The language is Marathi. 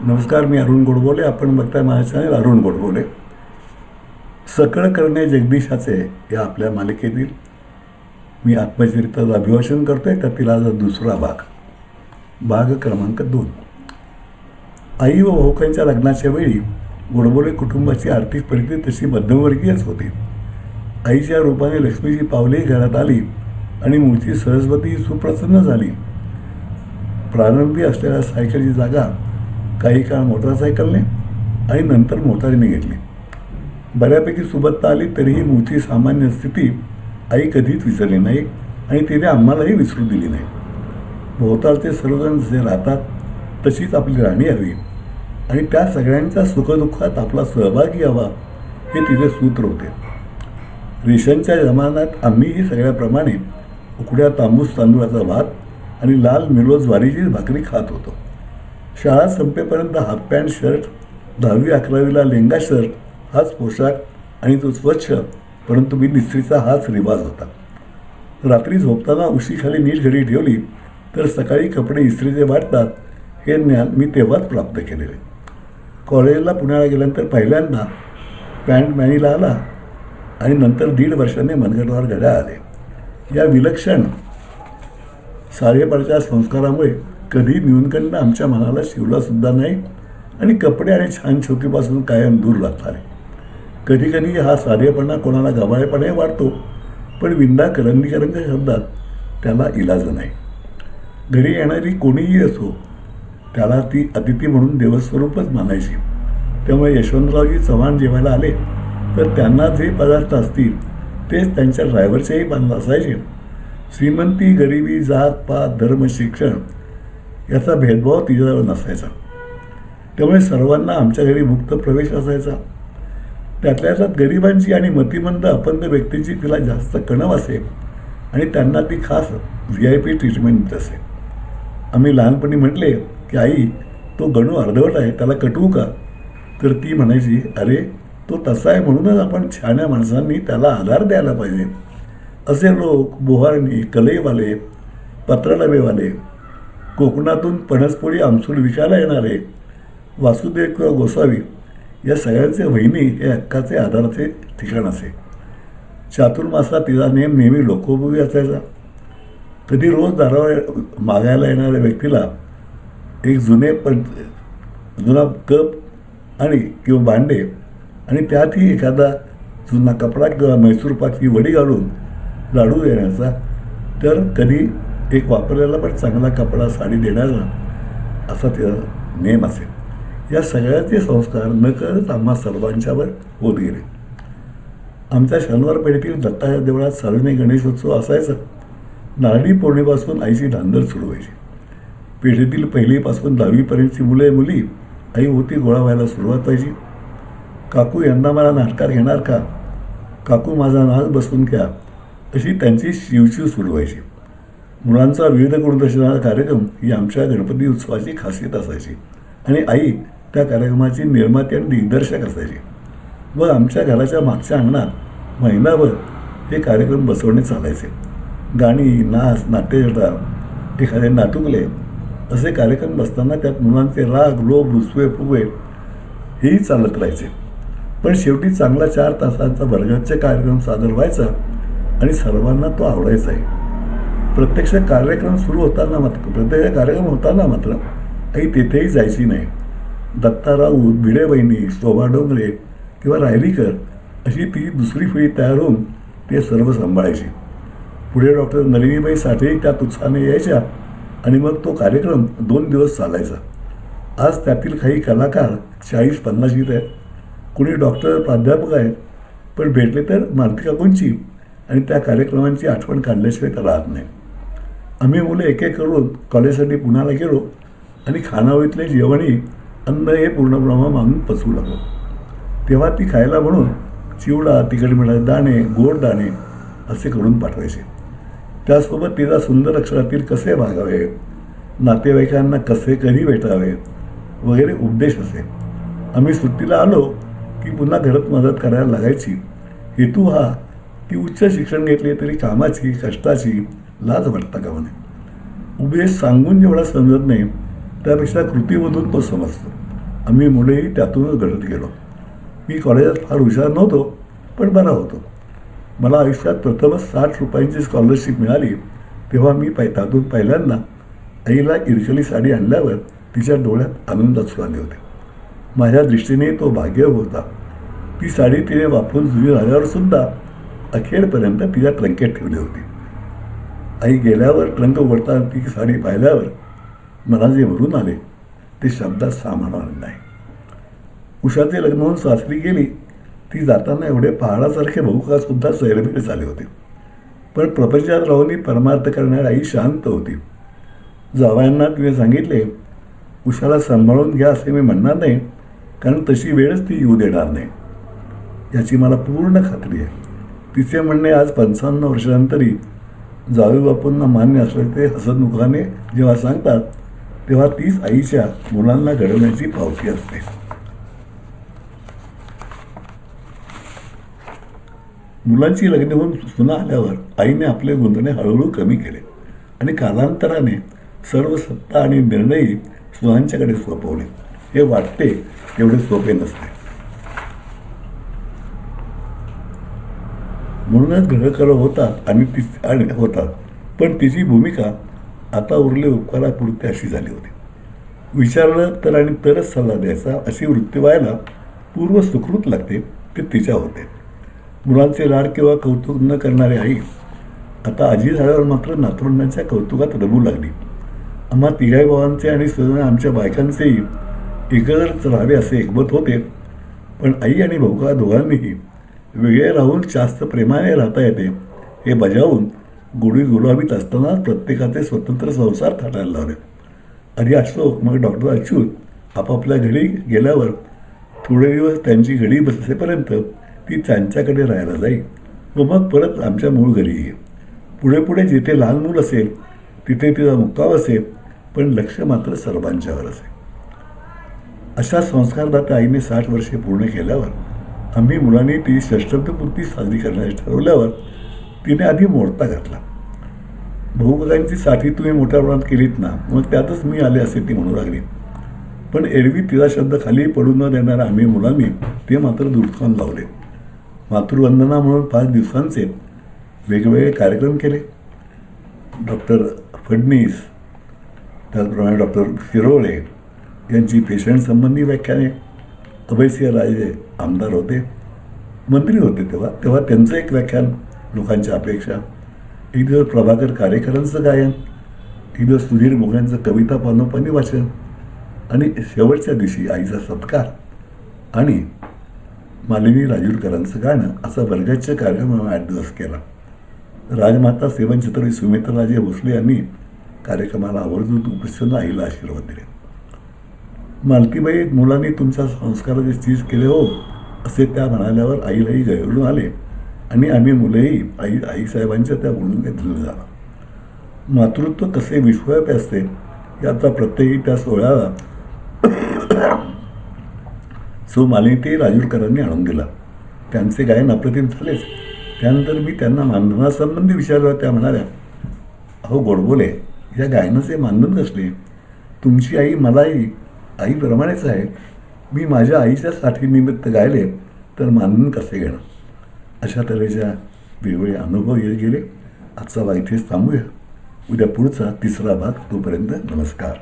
नमस्कार मी अरुण गोडबोले. आपण बघताय माझ्या चॅनल अरुण गोडबोले. सकळ करणे जगदीशाचे या आपल्या मालिकेतील मी आत्मचरित्राचं अभिभाषण आहे त्यातील आज दुसरा भाग. भाग क्रमांक दोन. आई व भाऊकांच्या लग्नाच्या वेळी गोडबोले कुटुंबाची आर्थिक परिस्थिती तशी मध्यमवर्गीयच होती. आईच्या रूपाने लक्ष्मीची पावलेही घरात आली आणि मूर्ती सरस्वती सुप्रसन्न झाली. प्रारंभी असलेल्या सायकलची जागा काही काळ मोटारसायकलने आणि नंतर मोटारीने घेतली. बऱ्यापैकी सुबत्ता आली तरीही मूळची सामान्य स्थिती आई कधीच विसरली नाही आणि तिने आम्हालाही विसरू दिली नाही. भोवतालचे सर्वजण जे राहतात तशीच आपली राणी हवी. आणि त्या सगळ्यांच्या सुखदुःखात आपला सहभागी हवा हे तिचे सूत्र होते. रेशनच्या जमान्यात आम्हीही सगळ्याप्रमाणे उकड्या तांबूस तांदूळाचा भात आणि लाल मिलो ज्वारीची भाकरी खात होतो. शाळा संपेपर्यंत हाफ पॅन्ट शर्ट दहावी अकरावीला लेंगा शर्ट हाच पोशाख आणि तो स्वच्छ परंतु मी निस्त्रीचा हाच रिवाज होता. रात्री झोपताना उशीखाली नीट घडी ठेवली तर सकाळी कपडे इस्त्रीचे वाटतात हे ज्ञान मी तेव्हाच प्राप्त केलेले. कॉलेजला पुण्याला गेल्यानंतर पहिल्यांदा पॅन्ट मॅनीला आला आणि नंतर दीड वर्षाने मनगटवार घड्या आले. या विलक्षण सारेपडच्या संस्कारामुळे कधी न्यूनखंड आमच्या मनाला शिवलासुद्धा नाही आणि कपडे आणि छान छोकीपासून कायम दूर लागणार कधी कधी हा साधेपणा कोणाला गवाळेपणाही वाटतो पण विंदा करंगीकरंग शब्दात त्याला इलाज नाही. घरी येणारी कोणीही असो त्याला ती अतिथी म्हणून देवस्वरूपच मानायची. त्यामुळे यशवंतरावजी चव्हाण जेवायला आले तर त्यांना जे पदार्थ असतील तेच त्यांच्या ड्रायव्हरचेही बांधलं असायचे. श्रीमंती गरिबी जात पात धर्म शिक्षण याचा भेदभाव तिच्याजवळ नसायचा. त्यामुळे सर्वांना आमच्या घरी मुक्त प्रवेश असायचा. त्यातल्या त्यात गरिबांची आणि मतिमंद अपंग व्यक्तींची तिला जास्त कणव असे आणि त्यांना ती खास व्ही आय पी ट्रीटमेंट देत असे. आम्ही लहानपणी म्हटले की आई तो गणू अर्धवट आहे त्याला कटवू का? तर ती म्हणायची अरे तो तसा आहे म्हणूनच आपण छान्या माणसांनी त्याला आधार द्यायला पाहिजे. असे लोक बोहारणी कलईवाले पत्रडबेवाले कोकणातून पणसपोळी आमसूल विकायला येणारे वासुदेव किंवा गोसावी या सगळ्यांचे वहिनी हे हक्काचे आधाराचे ठिकाण असे. चातुर्मासात तिचा नेम नेहमी लोकोपयोगी असायचा. कधी रोज दारावर मागायला येणाऱ्या व्यक्तीला एक जुने पण जुना कप आणि किंवा भांडे आणि त्यातही एखादा जुना कपडा किंवा मैसूर पाकची वडी घालून लाडू देण्याचा तर कधी एक वापरलेला पण चांगला कपडा साडी देण्याला असा तिचा नेम असेल. या सगळ्याचे संस्कार नकळत आम्हा सर्वांच्यावर होत गेले. आमच्या शनिवार पेठेतील दत्ताच्या देवळात सार्वजनिक गणेशोत्सव असायचा. नारळी पौर्णिमेपासून आईची धांदल सुरू व्हायची. पिढीतील पहिलीपासून दहावीपर्यंतची मुले मुली आई होती गोळा व्हायला सुरुवात व्हायची. काकू यांना मला नाटकात घेणार का? काकू माझा नाच बसून घ्या. अशी त्यांची शिवशिव सुरू व्हायची. मुलांचा विविध गुणदर्शनाचा कार्यक्रम ही आमच्या गणपती उत्सवाची खासियत असायची. आणि आई त्या कार्यक्रमाची निर्माती आणि दिग्दर्शक असायची. व आमच्या घराच्या मागच्या अंगणात महिनाभर हे कार्यक्रम बसवणे चालायचे. गाणी नाच नाट्यजटा एखादे नाटुकले असे कार्यक्रम बसताना त्यात मुलांचे राग लोभ रुसवे फुगवे हेही चालत राहायचे. पण शेवटी चांगला चार तासांचा वर्गाचे कार्यक्रम सादर व्हायचा आणि सर्वांना तो आवडायचाही. प्रत्यक्ष कार्यक्रम सुरू होताना मात्र प्रत्यक्ष कार्यक्रम होताना मात्र काही तेथेही जायची नाही. दत्ता राऊत भिडे बहिणी शोभा डोंगरे किंवा रायलीकर अशी ती दुसरी पिढी तयार होऊन ते सर्व सांभाळायची. पुढे डॉक्टर नलिनीबाई साठेही त्यात उत्साहाने यायच्या आणि मग तो कार्यक्रम दोन दिवस चालायचा. आज त्यातील काही कलाकार चाळीस पन्नाशीत आहेत. कुणी डॉक्टर प्राध्यापक आहेत पण भेटले तर मालती आणि त्या कार्यक्रमांची आठवण काढल्याशिवाय तर राहत नाही. आम्ही मुलं एक एक करून कॉलेजसाठी पुण्याला गेलो आणि खानावळीतले जेवणही अन्न हे पूर्ण प्रमाणात मागून पचवू लागलो. तेव्हा ती खायला म्हणून चिवडा तिखट मिळाले दाणे गोड दाणे असे करून पाठवायचे. त्यासोबत तिला सुंदर अक्षरातील कसे भागावे नातेवाईकांना कसे कधी भेटावे वगैरे उपदेश असे. आम्ही सुट्टीला आलो की पुन्हा घरात मदत करायला लागायची. हेतू हा की उच्च शिक्षण घेतले तरी कामाची कष्टाची लाज वाटता का म्हणे? उपदेश सांगून जेवढा समजत नाही त्यापेक्षा कृतीमधून तो समजतो. आम्ही मुलेही त्यातूनच घडत गेलो. मी कॉलेजात फार हुशार नव्हतो पण बरा होतो. मला आयुष्यात प्रथमच साठ रुपयांची स्कॉलरशिप मिळाली तेव्हा मी पै त्यातून पहिल्यांदा आईला इरकली साडी आणल्यावर तिच्या डोळ्यात आनंदात आले होते. माझ्या दृष्टीने तो भाग्य होता. ती साडी तिने वापरून जुनी झाल्यावर सुद्धा अखेरपर्यंत तिच्या ट्रंकेट ठेवली होती. आई गेल्यावर ट्रंक उघडता ती साडी पाहिल्यावर मला जे भरून आले ते शब्दात सामावणार नाही. उषाचे लग्न होऊन सासरी गेली ती जाताना एवढे पहाडासारखे भाऊकासुद्धा सैरभेट झाले होते. पण प्रपंचात राहून परमार्थ करणारी आई शांत होती. जावयांना तिने सांगितले उषाला सांभाळून घ्या असे मी म्हणणार नाही कारण तशी वेळच ती येऊ देणार नाही. याची मला पूर्ण खात्री आहे. तिचे म्हणणे आज पंचावन्न वर्षांतरी जावे बापूंना मान्य असले ते हसतमुखाने जेव्हा सांगतात तेव्हा तीच आईच्या मुलांना घडवण्याची पावती असते. मुलांची लग्न होऊन सुना आल्यावर आईने आपले गुंतणे हळूहळू कमी केले आणि कालांतराने सर्व सत्ता आणि निर्णयही सुनांच्याकडे सोपवले. हे वाटते एवढे सोपे नसते. म्हणूनच घरकर होतात आणि ती आणि होतात. पण तिची भूमिका आता उरले उपकारापुरते अशी झाली होती. विचारलं तर आणि तरच सल्ला द्यायचा अशी वृत्ती व्हायला पूर्व सुखरूत लागते ते तिच्या होते. मुलांचे लाड किंवा कौतुक न करणारी आई आता आजी झाल्यावर मात्र नातवंडांच्या कौतुकात रमू लागली. आम्हा तिघाई भावांचे आणि स्वतः आमच्या बायकांचेही एकत्रच राहावे असे एकमत होते. पण आई आणि भाऊका दोघांनीही वेगळे राहून जास्त प्रेमाने राहता येते. हे बजावून गुढी गुलाबीत असताना प्रत्येकाचे स्वतंत्र संसार थाटायला लावले. अरे अशोक मग डॉक्टर अच्युत आपापल्या घरी गेल्यावर थोडे दिवस त्यांची घडी बसेपर्यंत ती त्यांच्याकडे राहायला जाई व मग परत आमच्या मूळ घरी येईल पुढे पुढे जिथे लहान मूल असेल तिथे तिचा मुक्काम असेल पण लक्ष मात्र सर्वांच्यावर असेल अशा संस्कारदाता आईने साठ वर्षे पूर्ण केल्यावर आम्ही मुलांनी ती षष्टपूर्ती साजरी करण्याचे ठरवल्यावर तिने आधी मोडता घातला. भाऊकाकांची साठी तुम्ही मोठ्या प्रमाणात केलीत ना मग त्यातच मी आले असे ती म्हणू लागली. पण एरवी तिला शब्द खाली पडू न देणाऱ्या आम्ही मुलांनी ते मात्र दुर्खान लावले. मातृवंदना म्हणून पाच दिवसांचे वेगवेगळे कार्यक्रम केले. डॉक्टर फडणीस त्याचप्रमाणे डॉक्टर शिरोळे यांची पेशंट संबंधी व्याख्याने अभयसिंह राजे आमदार होते मंत्री होते तेव्हा तेव्हा त्यांचं एक व्याख्यान लोकांच्या अपेक्षा. एक दिवस प्रभाकर कारेकरांचं गायन एक दिवस सुधीर मोगऱ्यांचं कविता पानोपानी वाचन आणि शेवटच्या दिवशी आईचा सत्कार आणि मालिनी राजूरकरांचं गाणं असा वर्गाच्या कार्यक्रम आम्ही आठ दिवस केला. राजमाता सेवन छत्रपती सुमित्राराजे भोसले यांनी कार्यक्रमाला आवर्जून उपस्थित आईला आशीर्वाद दिले. मालतीबाई मुलांनी तुमच्या संस्काराचे चीज केले हो असे त्या म्हणाल्यावर आईलाही गैरवून आले. आणि आम्ही मुलंही आई आईसाहेबांच्या त्या बोलून घेतलेलं झाला. मातृत्व कसे विश्वव्यापी असते याचा प्रत्येकी त्या सोहळ्याला सो मालिनी राजूरकरांनी आणून दिला. त्यांचे गायन अप्रतिम झालेच. त्यानंतर मी त्यांना मानधनासंबंधी विचारलं त्या म्हणाल्या अहो गोडबोले या गायनाचे मानधन कसले? तुमची आई मलाही आईप्रमाणेच आहे. मी माझ्या आईच्या साठीनिमित्त गायले तर मानून कसे घेणं अशा तऱ्हेच्या वेगवेगळे अनुभव येत गेले. आजचा भाग इथेच थांबूया. उद्या पुढचा तिसरा भाग तोपर्यंत नमस्कार.